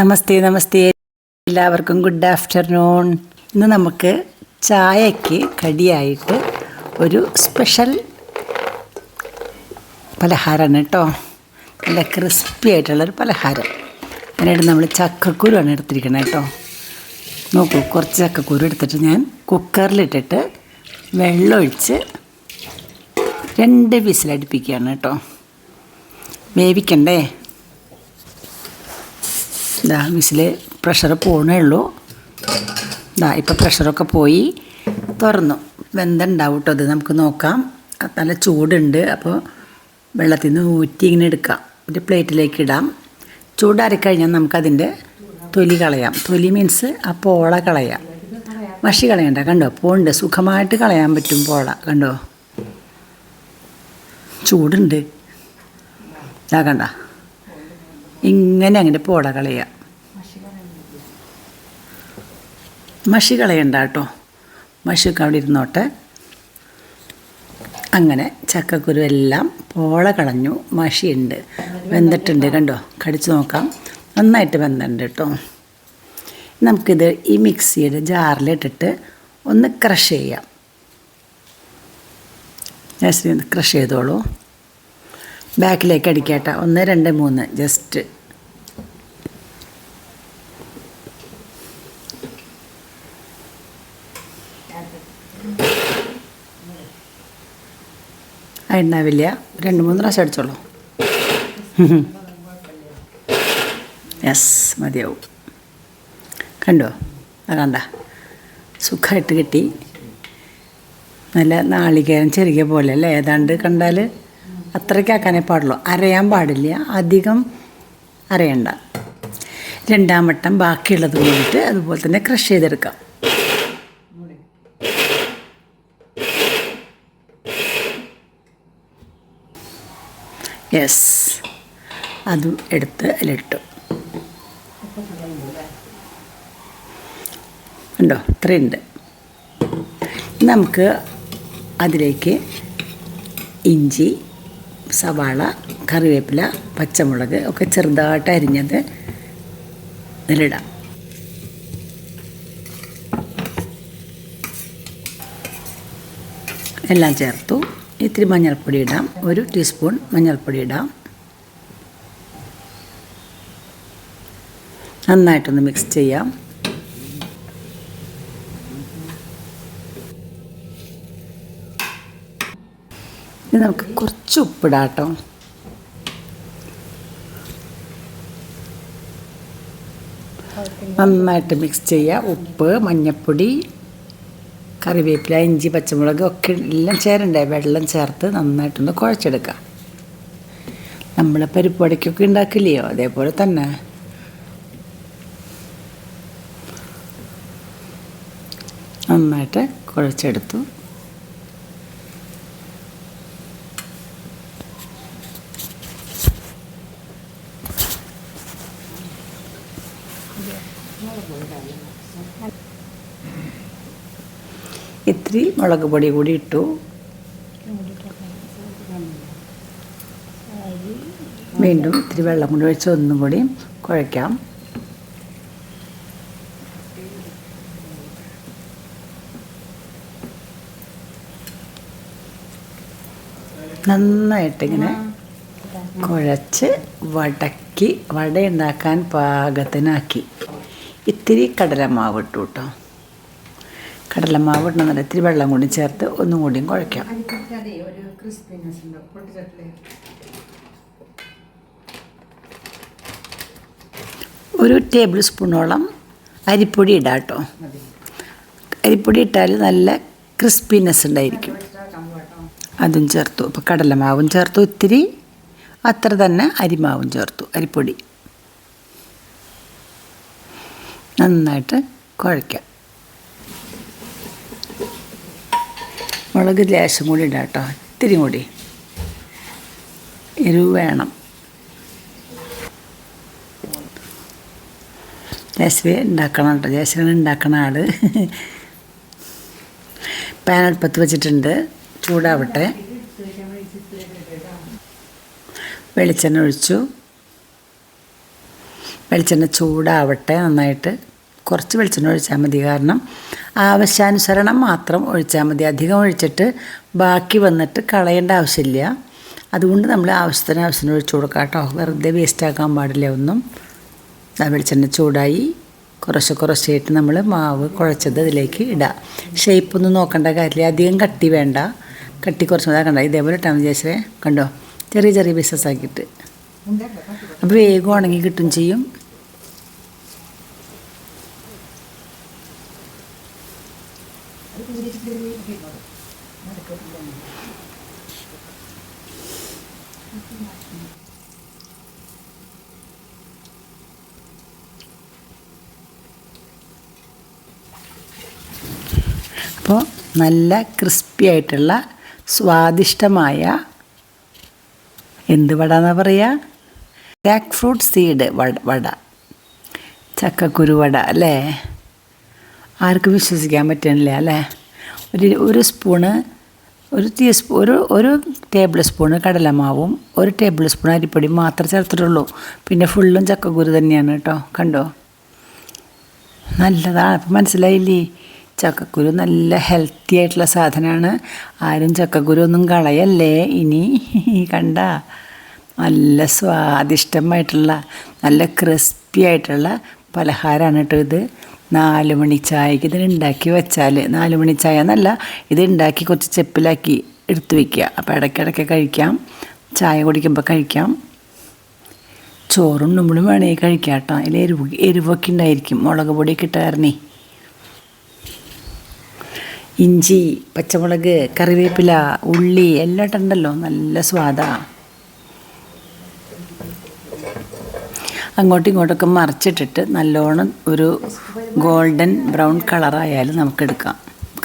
നമസ്തേ നമസ്തേ. എല്ലാവർക്കും good afternoon ഇന്ന് നമുക്ക് ചായയ്ക്ക് കടിയായിട്ട് ഒരു സ്പെഷ്യൽ പലഹാരമാണ് കേട്ടോ. നല്ല ക്രിസ്പി ആയിട്ടുള്ളൊരു പലഹാരം. അതിനായിട്ട് നമ്മൾ ചക്കക്കുരുവാണ് എടുത്തിരിക്കുന്നത് കേട്ടോ. നോക്കൂ കുറച്ച് ചക്കക്കുരു എടുത്തിട്ട് ഞാൻ കുക്കറിലിട്ടിട്ട് വെള്ളമൊഴിച്ച് രണ്ട് വിസിലടുപ്പിക്കുകയാണ് കേട്ടോ. വേവിക്കണ്ടേ? ഇതാ വിസിൽ പ്രഷർ പോകണേ ഉള്ളൂ. ഇതാ ഇപ്പം പ്രഷറൊക്കെ പോയി. തുറന്നു. വെന്തുണ്ടാവും കേട്ടോ അത് നമുക്ക് നോക്കാം. നല്ല ചൂടുണ്ട്. അപ്പോൾ വെള്ളത്തിൽ നിന്ന് ഊറ്റി ഇങ്ങനെ എടുക്കാം. ഒരു പ്ലേറ്റിലേക്ക് ഇടാം. ചൂടാറിക്കഴിഞ്ഞാൽ നമുക്കതിന്റെ തൊലി കളയാം. തൊലി മീൻസ് ആ പോള കളയാം. മഷി കളയണ്ട. കണ്ടോ? പോണ്ട്. സുഖമായിട്ട് കളയാൻ പറ്റും പോള. കണ്ടോ? ചൂടുണ്ട്. ഇതാ കണ്ട. ഇങ്ങനെ അങ്ങനെ പോള കളയുക മഷി കളയണ്ട കേട്ടോ. മഷിയൊക്കെ അവിടെ ഇരുന്നോട്ടെ. അങ്ങനെ ചക്കക്കുരു എല്ലാം പോള കളഞ്ഞു. മഷിയുണ്ട്. വെന്തിട്ടുണ്ട് കണ്ടോ? കടിച്ചു നോക്കാം. നന്നായിട്ട് വെന്തിട്ടുണ്ട് കേട്ടോ. നമുക്കിത് ഈ മിക്സിയുടെ ജാറിലിട്ടിട്ട് ഒന്ന് ക്രഷ് ചെയ്യാം. ജസ്റ്റ് ക്രഷ് ചെയ്തോളൂ. ബാക്കിലേക്ക് അടിക്കട്ടെ. ഒന്ന് രണ്ട് മൂന്ന്. ജസ്റ്റ് ഉണ്ടാവില്ല രണ്ട് മൂന്ന് പ്രാവശ്യം അടിച്ചോളൂ. യെസ് മതിയാവും. കണ്ടോ? അത് കണ്ട. സുഖമായിട്ട് കിട്ടി. നല്ല നാളികേരം ചെറിയ പോലെ അല്ലേ? ഏതാണ്ട് കണ്ടാൽ അത്രയ്ക്കാക്കാനേ പാടുള്ളൂ. അരയാൻ പാടില്ല. അധികം അരയണ്ട രണ്ടാം വട്ടം ബാക്കിയുള്ളത് കൂടിയിട്ട് അതുപോലെ തന്നെ ക്രഷ് ചെയ്തെടുക്കാം. യെസ് അതും എടുത്ത് അതിലിട്ടു. ഉണ്ടോ ഇത്രയുണ്ട്. നമുക്ക് അതിലേക്ക് ഇഞ്ചി സവാള കറിവേപ്പില പച്ചമുളക് ഒക്കെ ചെറുതായിട്ട് അരിഞ്ഞത് ഇതിലിടാം. എല്ലാം ചേർത്തു. ഇത്തിരി മഞ്ഞൾപ്പൊടി ഇടാം. ഒരു ടീസ്പൂൺ മഞ്ഞൾപ്പൊടി ഇടാം. നന്നായിട്ടൊന്ന് മിക്സ് ചെയ്യാം. ഇനി നമുക്ക് കുറച്ച് ഉപ്പിടാം കേട്ടോ നന്നായിട്ട് മിക്സ് ചെയ്യുക ഉപ്പ് മഞ്ഞൾപ്പൊടി കറിവേപ്പില ഇഞ്ചി പച്ചമുളക് ഒക്കെ എല്ലാം ചേരണ്ടേ? വെള്ളം ചേർത്ത് നന്നായിട്ടൊന്ന് കുഴച്ചെടുക്കുക നമ്മളെ പരിപ്പ് വടയ്ക്കൊക്കെ ഉണ്ടാക്കില്ലയോ? അതേപോലെ തന്നെ. നന്നായിട്ട് കുഴച്ചെടുത്തു. ഇത്തിരി മുളക് പൊടി കൂടി ഇട്ടു. വീണ്ടും ഇത്തിരി വെള്ളം കൂടി ഒഴിച്ച് ഒന്നും കൂടി കുഴയ്ക്കാം. നന്നായിട്ടിങ്ങനെ കുഴച്ച് വടക്കി വട ഉണ്ടാക്കാൻ പാകത്തിനാക്കി. ഇത്തിരി കടലമാവ് ഇട്ടു കേട്ടോ. കടലമാവ് ഇടണമെന്നില്ല ഇത്തിരി വെള്ളം കൂടി ചേർത്ത് ഒന്നും കൂടിയും കുഴയ്ക്കാം. ഒരു ടേബിൾ സ്പൂണോളം അരിപ്പൊടി ഇടാം കേട്ടോ. അരിപ്പൊടി ഇട്ടാൽ നല്ല ക്രിസ്പിനെസ് ഉണ്ടായിരിക്കും. അതും ചേർത്തു. അപ്പോൾ കടലമാവും ചേർത്തു. ഇത്തിരി അത്ര തന്നെ അരിമാവും ചേർത്തു. അരിപ്പൊടി. നന്നായിട്ട് കുഴയ്ക്കാം. മുളക് ലേശം കൂടി ഇടാം കേട്ടോ. ഇത്തിരി കൂടി. എരിവ് വേണം. ജേസവി ഉണ്ടാക്കണം കേട്ടോ. ജേസവി ഉണ്ടാക്കണ ആൾ പാൻ വെച്ചിട്ടുണ്ട്. ചൂടാവട്ടെ. വെളിച്ചെണ്ണ ഒഴിച്ചു. വെളിച്ചെണ്ണ ചൂടാവട്ടെ നന്നായിട്ട്. കുറച്ച് വെളിച്ചെണ്ണ ഒഴിച്ചാൽ മതി. കാരണം ആവശ്യാനുസരണം മാത്രം ഒഴിച്ചാൽ മതി. അധികം ഒഴിച്ചിട്ട് ബാക്കി വന്നിട്ട് കളയേണ്ട ആവശ്യമില്ല. അതുകൊണ്ട് നമ്മൾ ആവശ്യത്തിന് ആവശ്യത്തിന് ഒഴിച്ചു കൊടുക്കാം കേട്ടോ. വെറുതെ വേസ്റ്റാക്കാൻ പാടില്ല ഒന്നും. ആ വെളിച്ചെണ്ണ ചൂടായി കുറച്ച് കുറച്ചായിട്ട് നമ്മൾ മാവ് കുഴച്ചത് അതിലേക്ക് ഇടാം. ഷേപ്പൊന്നും നോക്കേണ്ട കാര്യമില്ല. അധികം കട്ടി വേണ്ട. കട്ടി കുറച്ച് മതി. കണ്ട? ഇതേപോലെ ഇട്ടാൽ ചേച്ചേ കണ്ടോ? ചെറിയ ചെറിയ പീസസ് ആക്കിയിട്ട്. അപ്പോൾ വേഗം ഉണങ്ങി കിട്ടും ചെയ്യും. അപ്പോൾ നല്ല ക്രിസ്പി ആയിട്ടുള്ള സ്വാദിഷ്ടമായ എന്ത് വട എന്നാ പറയുക jackfruit seed vada vada. ചക്കക്കുരു വട അല്ലേ? ആർക്കും വിശ്വസിക്കാൻ പറ്റണില്ല അല്ലേ? ഒരു ഒരു സ്പൂണ് ഒരു ടീസ്പൂ ഒരു ഒരു ടേബിൾ സ്പൂണ് കടലമാവും ഒരു ടേബിൾ സ്പൂൺ അരിപ്പൊടിയും മാത്രം ചേർത്തിട്ടുള്ളൂ. പിന്നെ ഫുള്ളും ചക്കക്കുരു തന്നെയാണ് കേട്ടോ കണ്ടോ? നല്ലതാണ്. അപ്പം മനസ്സിലായില്ലേ? ചക്കക്കുരു നല്ല ഹെൽത്തി ആയിട്ടുള്ള സാധനമാണ്. ആരും ചക്കക്കുരു ഒന്നും കളയല്ലേ? ഇനി കണ്ട? നല്ല സ്വാദിഷ്ടമായിട്ടുള്ള നല്ല ക്രിസ്പി ആയിട്ടുള്ള പലഹാരമാണ് കേട്ടോ ഇത്. നാല് മണി ചായക്ക് ഇതിന് ഉണ്ടാക്കി വെച്ചാൽ നാല് മണി ചായ എന്നല്ല ഇത് ഉണ്ടാക്കി കുറച്ച് ചെപ്പിലാക്കി എടുത്തു വയ്ക്കുക അപ്പോൾ ഇടയ്ക്കിടയ്ക്ക് കഴിക്കാം. ചായ കുടിക്കുമ്പോൾ കഴിക്കാം. ചോറും നമ്മളും വേണമെങ്കിൽ കഴിക്കാം കേട്ടോ. അതിൽ എരിവ് എരിവൊക്കെ ഉണ്ടായിരിക്കും. മുളക് പൊടിയൊക്കെ ഇട്ട ഇഞ്ചി പച്ചമുളക് കറിവേപ്പില ഉള്ളി എല്ലാം ഇട്ടുണ്ടല്ലോ. നല്ല സ്വാദാണ് അങ്ങോട്ടും ഇങ്ങോട്ടൊക്കെ മറിച്ചിട്ടിട്ട് നല്ലോണം ഒരു ഗോൾഡൻ ബ്രൗൺ കളറായാലും നമുക്കെടുക്കാം.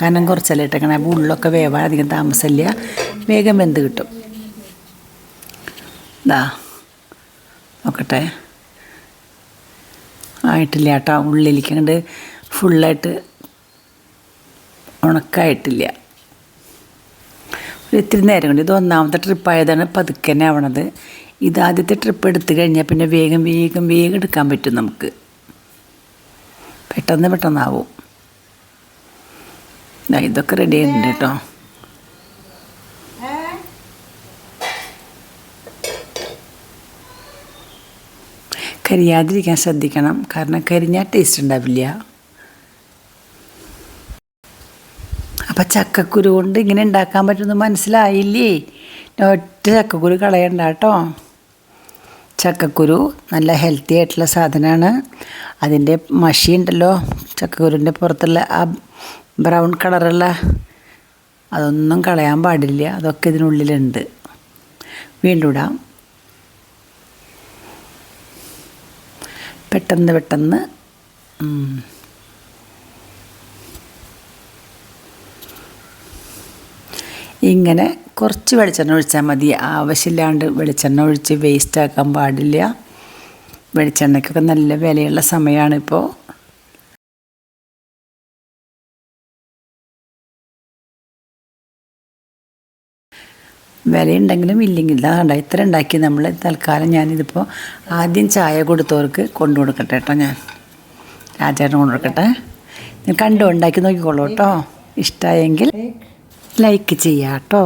കാരണം കുറച്ചല്ലേ ഇട്ടേക്കണേ. അപ്പോൾ ഉള്ളൊക്കെ വേവാൻ അധികം താമസമില്ല. വേഗം വെന്ത് കിട്ടും. ദാ നോക്കട്ടെ. ആയിട്ടില്ല കേട്ടോ. ഉള്ളിലേക്ക് അങ്ങോട്ട് ഫുള്ളായിട്ട് ഉണക്കായിട്ടില്ല. ഒരു ഇത്തിരി നേരം കൊണ്ട് ഇത് ഒന്നാമത്തെ ട്രിപ്പായതാണ് പതുക്കെ തന്നെ ആവണത്. ഇത് ആദ്യത്തെ ട്രിപ്പ് എടുത്തു കഴിഞ്ഞാൽ പിന്നെ വേഗം വേഗം വേഗം എടുക്കാൻ പറ്റും നമുക്ക്. പെട്ടെന്ന് പെട്ടെന്നാവും. ഇതൊക്കെ റെഡി ആയിട്ടുണ്ട് കേട്ടോ. കരിയാതിരിക്കാൻ ശ്രദ്ധിക്കണം. കാരണം കരിഞ്ഞാൽ ടേസ്റ്റ് ഉണ്ടാവില്ല. അപ്പം ചക്കക്കുരു കൊണ്ട് ഇങ്ങനെ ഉണ്ടാക്കാൻ പറ്റുമെന്ന് മനസ്സിലായില്ലേ? ഒറ്റ ചക്കക്കുരു കളയണ്ട കേട്ടോ. ചക്കക്കുരു നല്ല ഹെൽത്തി ആയിട്ടുള്ള സാധനമാണ് അതിന്റെ മഷി ഉണ്ടല്ലോ ചക്കക്കുരുവിന്റെ പുറത്തുള്ള ആ ബ്രൗൺ കളറുള്ള അതൊന്നും കളയാൻ പാടില്ല. അതൊക്കെ ഇതിനുള്ളിലുണ്ട്. വീണ്ടും ഇടാം. പെട്ടെന്ന് പെട്ടെന്ന് ഇങ്ങനെ കുറച്ച് വെളിച്ചെണ്ണ ഒഴിച്ചാൽ മതി. ആവശ്യമില്ലാണ്ട് വെളിച്ചെണ്ണ ഒഴിച്ച് വേസ്റ്റ് ആക്കാൻ പാടില്ല. വെളിച്ചെണ്ണയ്ക്കൊക്കെ നല്ല വിലയുള്ള സമയമാണിപ്പോൾ വിലയുണ്ടെങ്കിലും ഇല്ലെങ്കിൽ അതാണ്ട ഇത്ര ഉണ്ടാക്കി. നമ്മൾ തൽക്കാലം ഞാനിതിപ്പോൾ ആദ്യം ചായ കൊടുത്തവർക്ക് കൊണ്ടു കൊടുക്കട്ടെ കേട്ടോ ഞാൻ. രാജേട്ടൻ കൊണ്ടു കൊടുക്കട്ടെ. കണ്ടു ഉണ്ടാക്കി നോക്കിക്കോളൂ കേട്ടോ. ഇഷ്ടമായെങ്കിൽ ലൈക്ക് ചെയ്യാം കേട്ടോ